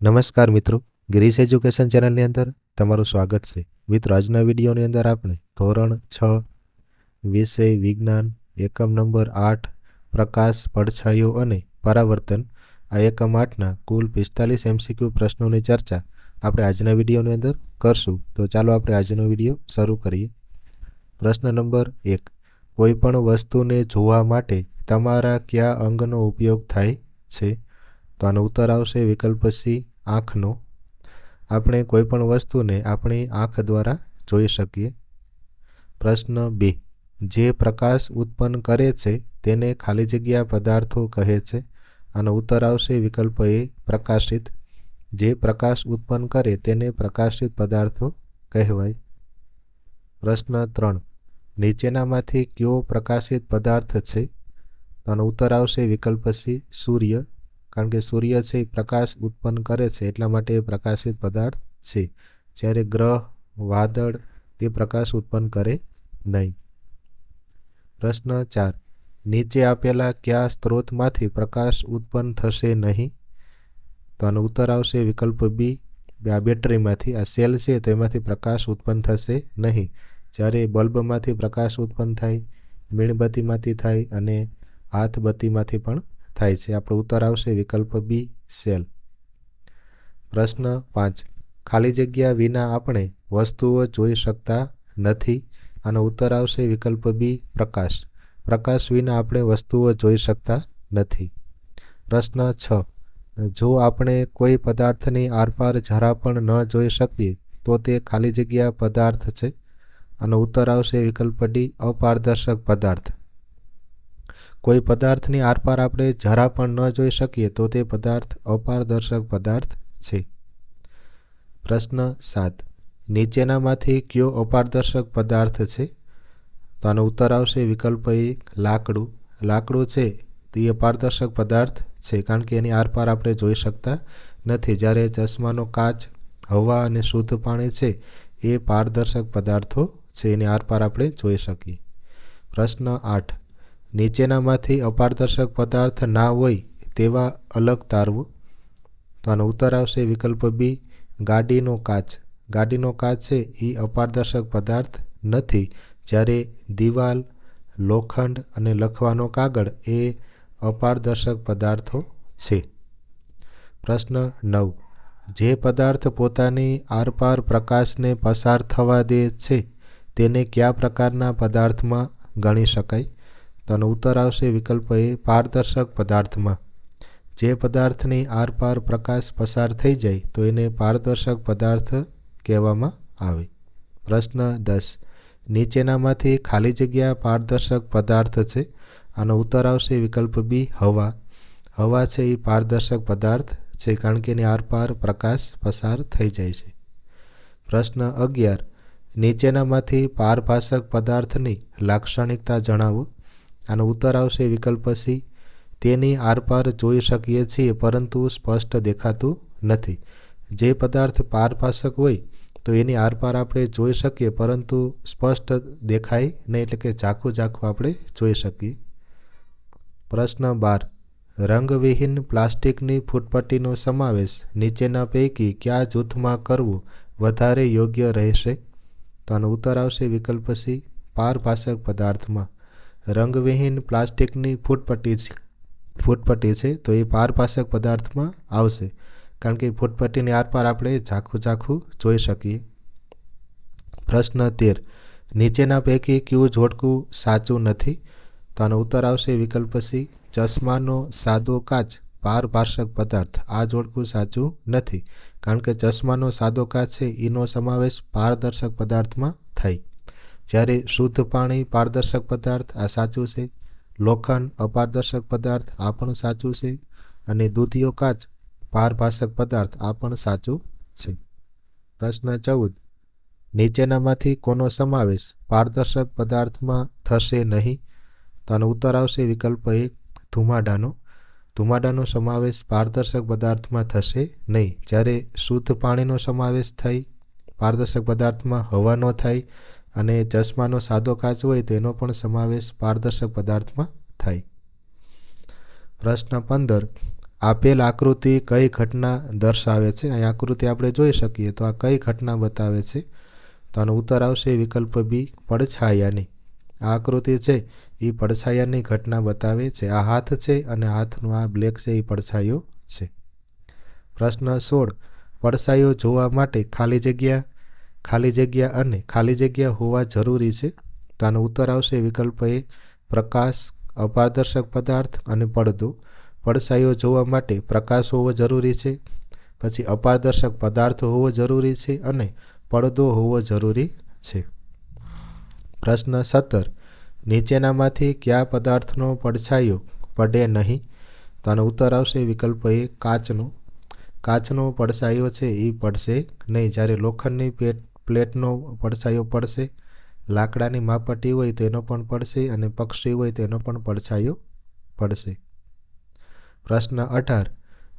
નમસ્કાર મિત્રો, Greece education ચેનલની અંદર તમારું સ્વાગત છે. મિત્રો, આજના વિડીયોની અંદર આપણે ધોરણ છ, વિષય વિજ્ઞાન, એકમ નંબર આઠ, પ્રકાશ, પડછાયો અને પરાવર્તન, આ એકમ આઠના કુલ પિસ્તાલીસ એમસીક્યુ પ્રશ્નોની ચર્ચા આપણે આજના વિડીયોની અંદર કરશું. તો ચાલો આપણે આજનો વીડિયો શરૂ કરીએ. પ્રશ્ન નંબર એક, કોઈપણ વસ્તુને જોવા માટે તમારા કયા અંગનો ઉપયોગ થાય છે? તો આનો ઉત્તર આવશે વિકલ્પ સી આંખનો. આપણે કોઈપણ વસ્તુને આપણી આંખ દ્વારા જોઈ શકીએ. પ્રશ્ન બે. જે પ્રકાશ ઉત્પન્ન કરે છે તેને ખાલી જગ્યા પદાર્થો કહે છે આનો ઉત્તર આવશે વિકલ્પ એ પ્રકાશિત. જે પ્રકાશ ઉત્પન્ન કરે તેને પ્રકાશિત પદાર્થો કહેવાય. પ્રશ્ન ત્રણ. નીચેનામાંથી કયો પ્રકાશિત પદાર્થ છે? અને ઉત્તર આવશે વિકલ્પ સી, સૂર્ય. કારણ કે સૂર્ય છે એ પ્રકાશ ઉત્પન્ન કરે છે, એટલા માટે એ પ્રકાશિત પદાર્થ છે. જ્યારે ગ્રહ, વાદળ તે પ્રકાશ ઉત્પન્ન કરે નહીં. પ્રશ્ન ચાર. નીચે આપેલા કયા સ્ત્રોતમાંથી પ્રકાશ ઉત્પન્ન થશે નહીં? તો આનો ઉત્તર આવશે વિકલ્પ બી. આ બેટરીમાંથી, આ સેલ છે તો એમાંથી પ્રકાશ ઉત્પન્ન થશે નહીં. જ્યારે બલ્બમાંથી પ્રકાશ ઉત્પન્ન થાય, મીણબત્તીમાંથી થાય અને હાથબત્તીમાંથી પણ થાય છે. આપણો ઉત્તર આવશે વિકલ્પ બી સેલ. પ્રશ્ન પાંચ. ખાલી જગ્યા વિના આપણે વસ્તુઓ જોઈ શકતા નથી. આનો ઉત્તર આવશે વિકલ્પ બી પ્રકાશ. પ્રકાશ વિના આપણે વસ્તુઓ જોઈ શકતા નથી. પ્રશ્ન છ. જો આપણે કોઈ પદાર્થની આરપાર જરા પણ ન જોઈ શકીએ, તો તે ખાલી જગ્યા પદાર્થ છે. આનો ઉત્તર આવશે વિકલ્પ ડી અપારદર્શક પદાર્થ. કોઈ પદાર્થની આરપાર આપણે જરા પણ ન જોઈ શકીએ તો તે પદાર્થ અપારદર્શક પદાર્થ છે. પ્રશ્ન સાત. નીચેનામાંથી કયો અપારદર્શક પદાર્થ છે? તો આનો ઉત્તર આવશે વિકલ્પ એ, લાકડું. લાકડું છે, તો અપારદર્શક પદાર્થ છે, કારણ કે એની આરપાર આપણે જોઈ શકતા નથી. જ્યારે ચશ્માનો કાચ, હવા અને શુદ્ધ પાણી છે, એ પારદર્શક પદાર્થો છે, એની આરપાર આપણે જોઈ શકીએ. પ્રશ્ન આઠ. નીચેનામાંથી અપારદર્શક પદાર્થ ના હોય તેવા અલગ તારવું. તો આનો ઉત્તર આવશે વિકલ્પ બી ગાડીનો કાચ. ગાડીનો કાચ છે, એ અપારદર્શક પદાર્થ નથી. જ્યારે દિવાલ, લોખંડ અને લખવાનો કાગળ એ અપારદર્શક પદાર્થો છે. પ્રશ્ન નવ. જે પદાર્થ પોતાની આરપાર પ્રકાશને પસાર થવા દે છે, તેને કયા પ્રકારના પદાર્થમાં ગણી શકાય? તો આનો ઉત્તર આવશે વિકલ્પ એ પારદર્શક પદાર્થમાં. જે પદાર્થની આરપાર પ્રકાશ પસાર થઈ જાય, તો એને પારદર્શક પદાર્થ કહેવામાં આવે. પ્રશ્ન દસ. નીચેનામાંથી ખાલી જગ્યા પારદર્શક પદાર્થ છે? આનો ઉત્તર આવશે વિકલ્પ બી, હવા. હવા છે એ પારદર્શક પદાર્થ છે, કારણ કે એની આરપાર પ્રકાશ પસાર થઈ જાય છે. પ્રશ્ન અગિયાર. નીચેનામાંથી પારભાષક પદાર્થની લાક્ષણિકતા જણાવો. આનો ઉત્તર આવશે વિકલ્પ સી. તેની આરપાર જોઈ શકીએ છીએ, પરંતુ સ્પષ્ટ દેખાતું નથી. જે પદાર્થ પારપાસક હોય, તો એની આરપાર આપણે જોઈ શકીએ, પરંતુ સ્પષ્ટ દેખાય નહીં, એટલે કે ઝાખું ઝાખું આપણે જોઈ શકીએ. પ્રશ્ન બાર. રંગવિહીન પ્લાસ્ટિકની ફૂટપટ્ટીનો સમાવેશ નીચેના પૈકી કયા જૂથમાં કરવું વધારે યોગ્ય રહેશે? તો આનો ઉત્તર આવશે વિકલ્પ સી પારભાષક પદાર્થમાં. રંગવિહીન પ્લાસ્ટિકની ફૂટપટ્ટી છે. ફૂટપટ્ટી છે તો એ પારભાષક પદાર્થમાં આવશે. કારણ કે ફૂટપટ્ટીની આરપાર આપણે ઝાખું ઝાખું જોઈ શકીએ. પ્રશ્ન તેર. નીચેના પૈકી કયું જોડકું સાચું નથી? તો આનો ઉત્તર આવશે વિકલ્પ સી. ચશ્માનો સાદો કાચ પારપાર્શક પદાર્થ. આ જોડકું સાચું નથી. કારણ કે ચશ્માનો સાદો કાચ છે, એનો સમાવેશ પારદર્શક પદાર્થમાં થાય. જ્યારે શુદ્ધ પાણી પારદર્શક પદાર્થ આ સાચું છે, લોખંડ અપારદર્શક પદાર્થ આ પણ સાચું છે અને દૂધિયો કાચ પારભાષક પદાર્થ આ પણ સાચું છે. પ્રશ્ન ચૌદ. નીચેનામાંથી કોનો સમાવેશ પારદર્શક પદાર્થમાં થશે નહીં? તો ઉત્તર આવશે વિકલ્પ એ ધુમાડાનો. ધુમાડાનો સમાવેશ પારદર્શક પદાર્થમાં થશે નહીં. જ્યારે શુદ્ધ પાણીનો સમાવેશ થાય પારદર્શક પદાર્થમાં હવાનો થાય અને ચશ્માનો સાદો કાચ હોય તેનો પણ સમાવેશ પારદર્શક પદાર્થમાં થાય. પ્રશ્ન પંદર. આપેલ આકૃતિ કઈ ઘટના દર્શાવે છે? અહીં આકૃતિ આપણે જોઈ શકીએ તો આ કઈ ઘટના બતાવે છે? તો આનો ઉત્તર આવશે વિકલ્પ બી પડછાયાની. આ આકૃતિ છે એ પડછાયાની ઘટના બતાવે છે. આ હાથ છે અને હાથનું આ બ્લેક છે એ પડછાયો છે. પ્રશ્ન સોળ. પડછાયો જોવા માટે ખાલી જગ્યા ખાલી જગ્યા અને ખાલી જગ્યા હોવા જરૂરી છે. તો આનો ઉત્તર આવશે વિકલ્પ એ પ્રકાશ, અપારદર્શક પદાર્થ અને પડદો. પડછાયો જોવા માટે પ્રકાશ હોવો જરૂરી છે. પછી અપારદર્શક પદાર્થ હોવો જરૂરી છે અને પડદો હોવો જરૂરી છે. પ્રશ્ન સત્તર. નીચેનામાંથી કયા પદાર્થનો પડછાયો પડે નહીં? તો આનો ઉત્તર આવશે વિકલ્પ એ કાચનો. કાચનો પડછાયો છે એ પડશે નહીં. જ્યારે લોખંડની પેટ પ્લેટનો પડછાયો પડશે. લાકડાની માપટી હોય તો એનો પણ પડશે અને પક્ષી હોય તો એનો પણ પડછાયો પડશે. પ્રશ્ન અઢાર.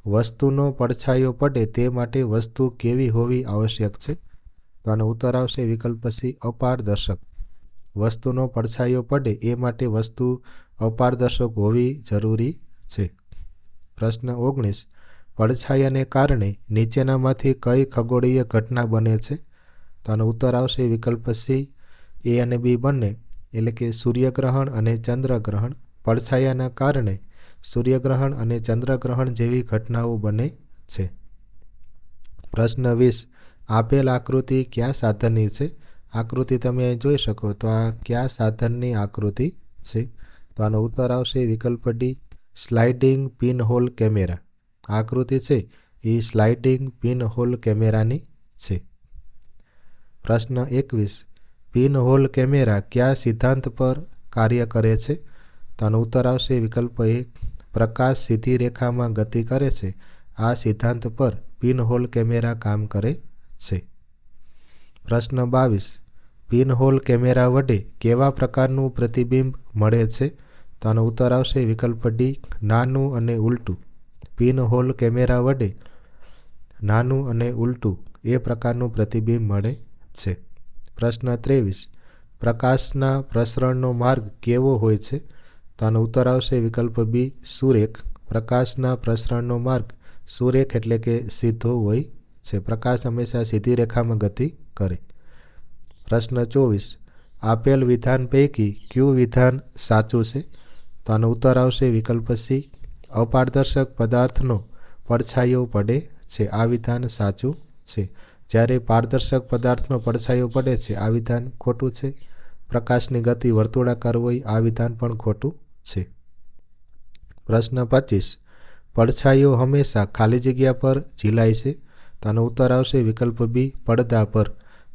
વસ્તુનો પડછાયો પડે તે માટે વસ્તુ કેવી હોવી આવશ્યક છે? તો આનો ઉત્તર આવશે વિકલ્પ સી, અપારદર્શક. વસ્તુનો પડછાયો પડે એ માટે વસ્તુ અપારદર્શક હોવી જરૂરી છે. પ્રશ્ન ઓગણીસ. પડછાયાને કારણે નીચેનામાંથી કઈ ખગોળીય ઘટના બને છે? તો આનો ઉત્તર આવશે વિકલ્પ સી, એ અને બી બંને, એટલે કે સૂર્યગ્રહણ અને ચંદ્રગ્રહણ. પડછાયાના કારણે સૂર્યગ્રહણ અને ચંદ્રગ્રહણ જેવી ઘટનાઓ બને છે. પ્રશ્ન વીસ, આપેલ આકૃતિ કયા સાધનની છે? આકૃતિ તમે જોઈ શકો, તો આ કયા સાધનની આકૃતિ છે? તો આનો ઉત્તર આવશે વિકલ્પ D, sliding pin hall camera. આકૃતિ છે એ સ્લાઇડિંગ પિન હોલ કેમેરાની છે. પ્રશ્ન એકવીસ પિનહોલ કેમેરા કયા સિદ્ધાંત પર કાર્ય કરે છે? તેનો ઉત્તર આવશે, વિકલ્પ એ, પ્રકાશ સીધી રેખામાં ગતિ કરે છે. આ સિદ્ધાંત પર પિન હોલ કેમેરા કામ કરે છે. પ્રશ્ન બાવીસ પિનહોલ કેમેરા વડે કેવા પ્રકારનું પ્રતિબિંબ મળે છે? તેનો ઉત્તર આવશે, વિકલ્પ ડી, નાનું અને ઉલટું. પિનહોલ કેમેરા વડે નાનું અને ઉલટું એ પ્રકારનું પ્રતિબિંબ મળે છે. પ્રશ્ન ત્રેવીસ. પ્રકાશના પ્રસરણનો માર્ગ કેવો હોય છે? તો આનો ઉત્તર આવશે વિકલ્પ બી સુરેખ. પ્રકાશના પ્રસરણનો માર્ગ સુરેખ એટલે કે સીધો હોય છે. પ્રકાશ હંમેશા સીધી રેખામાં ગતિ કરે. પ્રશ્ન ચોવીસ. આપેલ વિધાન પૈકી કયું વિધાન સાચું છે? તો આનો ઉત્તર આવશે વિકલ્પ સી અપારદર્શક પદાર્થનો પડછાયો પડે છે. આ વિધાન સાચું છે. જ્યારે પારદર્શક પદાર્થનો પડછાયો પડે છે, આ વિધાન ખોટું છે. પ્રકાશની ગતિ વર્તુળાકાર હોય, આ વિધાન પણ ખોટું છે. પ્રશ્ન પચીસ. પડછાયો હંમેશા ખાલી જગ્યા પર ઝીલાય છે. તો આનો ઉત્તર આવશે વિકલ્પ બી પડદા પર.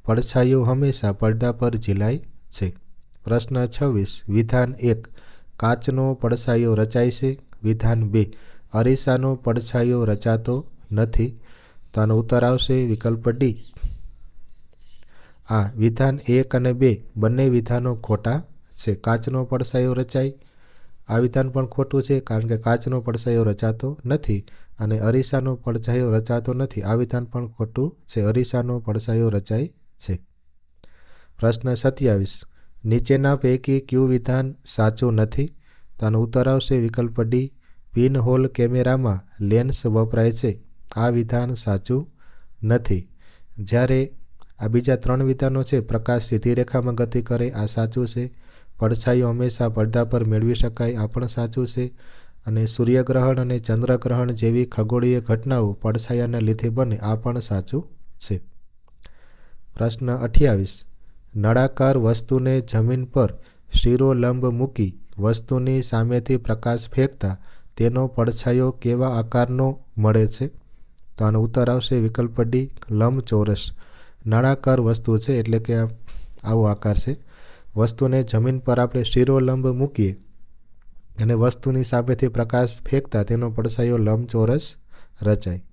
પડછાયો હંમેશા પડદા પર ઝીલાય છે. પ્રશ્ન છવ્વીસ. વિધાન એક. કાચનો પડછાયો રચાય છે. વિધાન બે. અરીસાનો પડછાયો રચાતો નથી. તો ઉત્તર આવશે વિકલ્પ ડી આ વિધાન એક અને બે બંને વિધાનો ખોટા છે. કાચનો પડસાયો રચાય. આ વિધાન પણ ખોટું છે કારણ કે કાચનો પડસાયો રચાતો નથી અને અરીસાનો પડછાયો રચાતો નથી. આ વિધાન પણ ખોટું છે. અરીસાનો પડછાયો રચાય છે. પ્રશ્ન સત્યાવીસ. નીચેના પૈકી ક્યુ વિધાન સાચું નથી? તો ઉત્તર આવશે વિકલ્પ ડી પિન હોલ કેમેરામાં લેન્સ વપરાય છે. આ વિધાન સાચું નથી. જ્યારે આ બીજા ત્રણ વિધાનો છે, પ્રકાશ સીધી રેખામાં ગતિ કરે, આ સાચું છે. પડછાયો હંમેશા પડદા પર મેળવી શકાય, આ પણ સાચું છે. અને સૂર્યગ્રહણ અને ચંદ્રગ્રહણ જેવી ખગોળીય ઘટનાઓ પડછાયાને લીધે બને, આ પણ સાચું છે. પ્રશ્ન અઠ્યાવીસ. નળાકાર વસ્તુને જમીન પર શિરોલંબ મૂકી વસ્તુની સામેથી પ્રકાશ ફેંકતા તેનો પડછાયો કેવા આકારનો મળે છે? તો આનો ઉત્તર આવશે વિકલ્પ ડી લંબચોરસ. નળાકાર વસ્તુ છે, એટલે કે આવો આકાર છે. વસ્તુને જમીન પર આપણે શિરોલંબ મૂકીએ. અને વસ્તુની સામેથી પ્રકાશ ફેંકતા તેનો પડછાયો લંબચોરસ રચાય.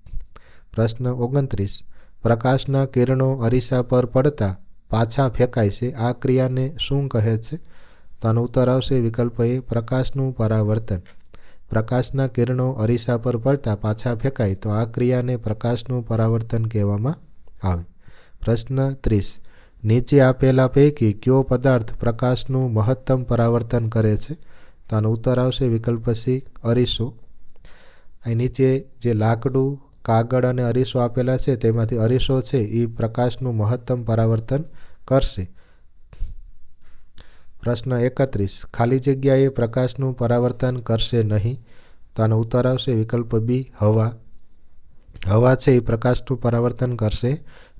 પ્રશ્ન ઓગણત્રીસ. પ્રકાશના કિરણો અરીસા પર પડતા પાછા ફેંકાય છે. આ ક્રિયાને શું કહે છે? તો આનો ઉત્તર આવશે વિકલ્પ એ પ્રકાશનું પરાવર્તન. પ્રકાશના કિરણો અરીસા પર પડતા પાછા ફેંકાય તો આ ક્રિયાને પ્રકાશનું પરાવર્તન કહેવામાં આવે. પ્રશ્ન ત્રીસ. નીચે આપેલા પૈકી કયો પદાર્થ પ્રકાશનું મહત્તમ પરાવર્તન કરે છે? તો આનો ઉત્તર આવશે વિકલ્પ સી, અરીસો. અહીં નીચે જે લાકડું, કાગળ અને અરીસો આપેલા છે તેમાંથી અરીસો છે એ પ્રકાશનું મહત્તમ પરાવર્તન કરશે. પ્રશ્ન એકત્રીસ. ખાલી જગ્યાએ પ્રકાશનું પરાવર્તન કરશે નહીં, તો આનો ઉત્તર આવશે વિકલ્પ બી હવા. હવા છે એ પ્રકાશનું પરાવર્તન કરશે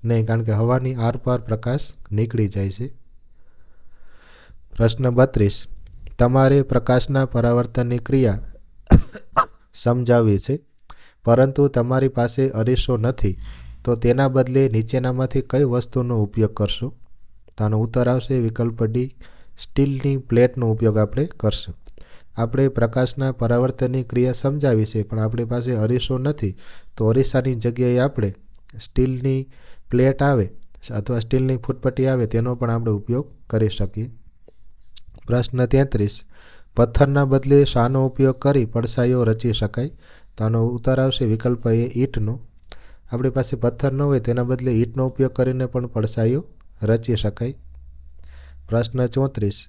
નહીં, કારણ કે હવાની આરપાર પ્રકાશ નીકળી જાય છે. પ્રશ્ન બત્રીસ. તમારે પ્રકાશના પરાવર્તનની ક્રિયા સમજાવવી છે, પરંતુ તમારી પાસે અરીસો નથી, તો તેના બદલે નીચેનામાંથી કઈ વસ્તુનો ઉપયોગ કરશો? તો આનો ઉત્તર આવશે વિકલ્પ ડી સ્ટીલની પ્લેટનો ઉપયોગ આપણે કરશું. આપણે પ્રકાશના પરાવર્તનની ક્રિયા સમજાવી છે, પણ આપણી પાસે અરીસો નથી. તો અરીસાની જગ્યાએ આપણે સ્ટીલની પ્લેટ આવે અથવા સ્ટીલની ફૂટપટ્ટી આવે તેનો પણ આપણે ઉપયોગ કરી શકીએ. પ્રશ્ન તેત્રીસ. પથ્થરના બદલે શાનો ઉપયોગ કરી પડસાઈઓ રચી શકાય? તો આનો ઉત્તર આવશે વિકલ્પ એ ઈંટનો. આપણી પાસે પથ્થર ન હોય તેના બદલે ઈંટનો ઉપયોગ કરીને પણ પડસાઈઓ રચી શકાય. પ્રશ્ન ચોત્રીસ.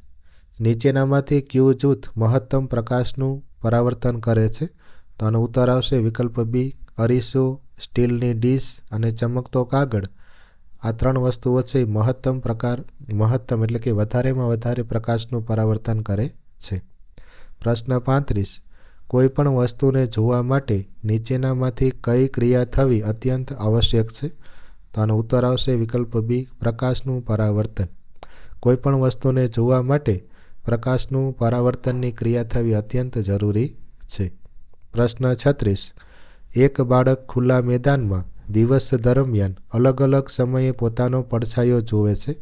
નીચેનામાંથી ક્યુ જૂથ મહત્તમ પ્રકાશનું પરાવર્તન કરે છે? તો આનો ઉત્તર આવશે વિકલ્પ બી, અરીસો, સ્ટીલની ડીશ અને ચમકતો કાગળ. આ ત્રણ વસ્તુઓ છે મહત્તમ પ્રકાર, મહત્તમ એટલે કે વધારેમાં વધારે પ્રકાશનું પરાવર્તન કરે છે. પ્રશ્ન પાંત્રીસ. કોઈ પણ વસ્તુને જોવા માટે નીચેનામાંથી કઈ ક્રિયા થવી અત્યંત આવશ્યક છે? તો આનો ઉત્તર આવશે વિકલ્પ બી, પ્રકાશનું પરાવર્તન. કોઈ પણ વસ્તુને જોવા માટે પ્રકાશનું પરાવર્તનની ક્રિયા થવી અત્યંત જરૂરી છે. પ્રશ્ન છત્રીસ. એક બાળક ખુલ્લા મેદાનમાં દિવસ દરમિયાન અલગ અલગ સમયે પોતાનો પડછાયો જોવે છે,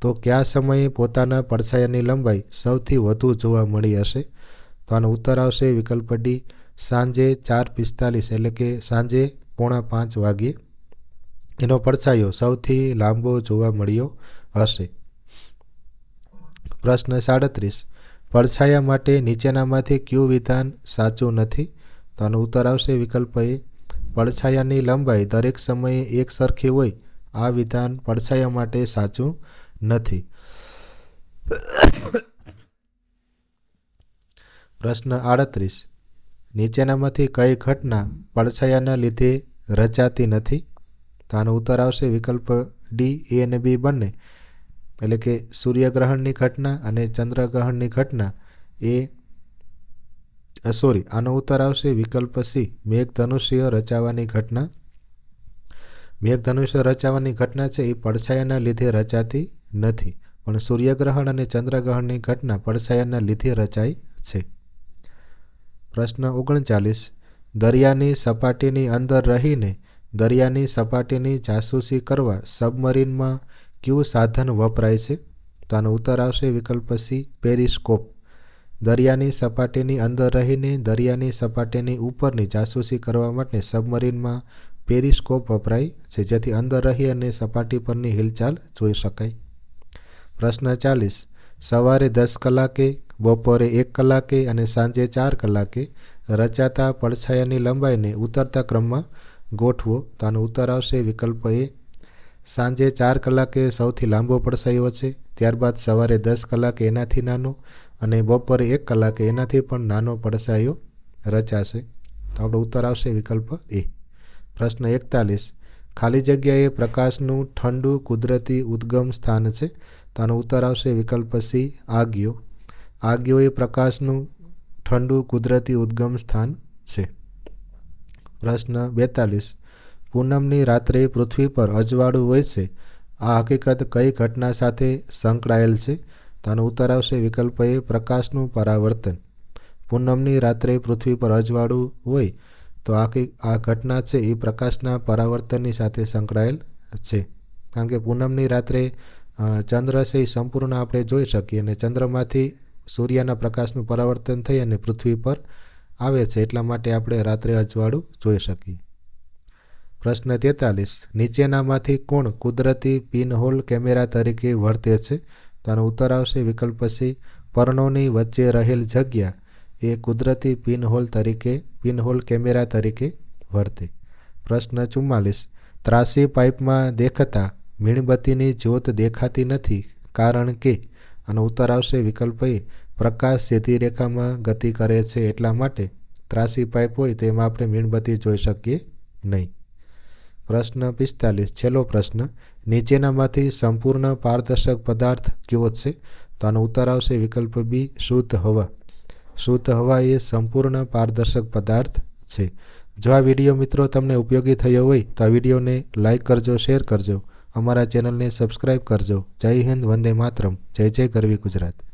તો કયા સમયે પોતાના પડછાયાની લંબાઈ સૌથી વધુ જોવા મળી હશે? તો આનો ઉત્તર આવશે વિકલ્પ ડી, સાંજે ચાર પિસ્તાલીસ, એટલે કે સાંજે પોણા પાંચ વાગ્યે. એનો પડછાયો સૌથી લાંબો જોવા મળ્યો હશે. પ્રશ્ન સાડત્રીસ. પડછાયા માટે નીચેનામાંથી કયું વિધાન સાચું નથી? તો આનો ઉત્તર આવશે વિકલ્પ એ. પડછાયાની લંબાઈ દરેક સમયે એક સરખી હોય, આ વિધાન પડછાયા માટે સાચું નથી. પ્રશ્ન આડત્રીસ. નીચેનામાંથી કઈ ઘટના પડછાયાના લીધે રચાતી નથી? તો આનો ઉત્તર આવશે વિકલ્પ ડી, એ અને બી બંને. એટલે કે સૂર્યગ્રહણની ઘટના અને ચંદ્રગ્રહણની ઘટના એ સોરી આનો ઉત્તર આવશે વિકલ્પ સી મેઘધનુષ્ય રચાવાની ઘટના. મેઘધનુષ્ય રચાવાની ઘટના છે એ પડછાયાના લીધે રચાતી નથી, પણ સૂર્યગ્રહણ અને ચંદ્રગ્રહણની ઘટના પડછાયાના લીધે રચાય છે. પ્રશ્ન ઓગણચાલીસ. દરિયાની સપાટીની અંદર રહીને દરિયાની સપાટીની જાસૂસી કરવા સબમરીનમાં કયું સાધન વપરાય છે. તો આનો ઉત્તર આવશે વિકલ્પ સી પેરિસ્કોપ. દરિયાની સપાટીની અંદર રહીને દરિયાની સપાટીની ઉપરની જાસૂસી કરવા માટે સબમરીનમાં પેરિસ્કોપ વપરાય છે, જેથી અંદર રહી અને સપાટી પરની હિલચાલ જોઈ શકાય. પ્રશ્ન ચાલીસ. સવારે દસ કલાકે, બપોરે એક કલાકે અને સાંજે ચાર કલાકે રચાતા પડછાયાની લંબાઈને ઉતરતા ક્રમમાં ગોઠવો. તો આનો ઉત્તર આવશે વિકલ્પ એ સાંજે ચાર કલાકે સૌથી લાંબો પડસાયો છે, ત્યારબાદ સવારે દસ કલાકે એનાથી નાનો અને બપોરે એક કલાકે એનાથી પણ નાનો પડસાયો રચાશે. તો આપણો ઉત્તર આવશે વિકલ્પ એ. પ્રશ્ન એકતાલીસ. ખાલી જગ્યાએ પ્રકાશનું ઠંડુ, કુદરતી, ઉદ્ગમ સ્થાન છે? તો આનો ઉત્તર આવશે વિકલ્પ સી, આગિયો. આગિયો એ પ્રકાશનું ઠંડુ, કુદરતી, ઉદ્ગમ સ્થાન છે. પ્રશ્ન બેતાલીસ. પૂનમની રાત્રે પૃથ્વી પર અજવાળું હોય છે. આ હકીકત કઈ ઘટના સાથે સંકળાયેલ છે? તેનો ઉત્તર આવશે વિકલ્પ એ પ્રકાશનું પરાવર્તન. પૂનમની રાત્રે પૃથ્વી પર અજવાળું હોય તો આખી આ ઘટના છે એ પ્રકાશના પરાવર્તનની સાથે સંકળાયેલ છે. કારણ કે પૂનમની રાત્રે ચંદ્ર છે એ સંપૂર્ણ આપણે જોઈ શકીએ અને ચંદ્રમાંથી સૂર્યના પ્રકાશનું પરાવર્તન થઈ અને પૃથ્વી પર આવે છે. એટલા માટે આપણે રાત્રે અજવાળું જોઈ શકીએ. પ્રશ્ન તેતાલીસ. નીચેનામાંથી કોણ કુદરતી પિનહોલ કેમેરા તરીકે વર્તે છે? તો આનો ઉત્તર આવશે વિકલ્પ સી પર્ણોની વચ્ચે રહેલ જગ્યા એ કુદરતી પિનહોલ તરીકે, પિનહોલ કેમેરા તરીકે વર્તે. પ્રશ્ન ચુમ્માલીસ. ત્રાસી પાઇપમાં દેખતા મીણબત્તીની જ્યોત દેખાતી નથી. કારણ કે, આનો ઉત્તર આવશે વિકલ્પ એ પ્રકાશ સીધી રેખામાં ગતિ કરે છે એટલા માટે ત્રાસી પાઇપ હોય તો એમાં આપણે મીણબત્તી જોઈ શકીએ નહીં. પ્રશ્ન પિસ્તાલીસ. છેલ્લો પ્રશ્ન, નીચેનામાંથી સંપૂર્ણ પારદર્શક પદાર્થ કયો છે? તો આનો ઉત્તર આવશે વિકલ્પ બી, શુદ્ધ હવા. શુદ્ધ હવા એ સંપૂર્ણ પારદર્શક પદાર્થ છે. જો આ વીડિયો મિત્રો તમને ઉપયોગી થયો હોય, તો આ વિડીયોને લાઇક કરજો, શેર કરજો. અમારા ચેનલને સબસ્ક્રાઇબ કરજો. જય હિન્દ, વંદે માતરમ. જય જય ગરવી ગુજરાત.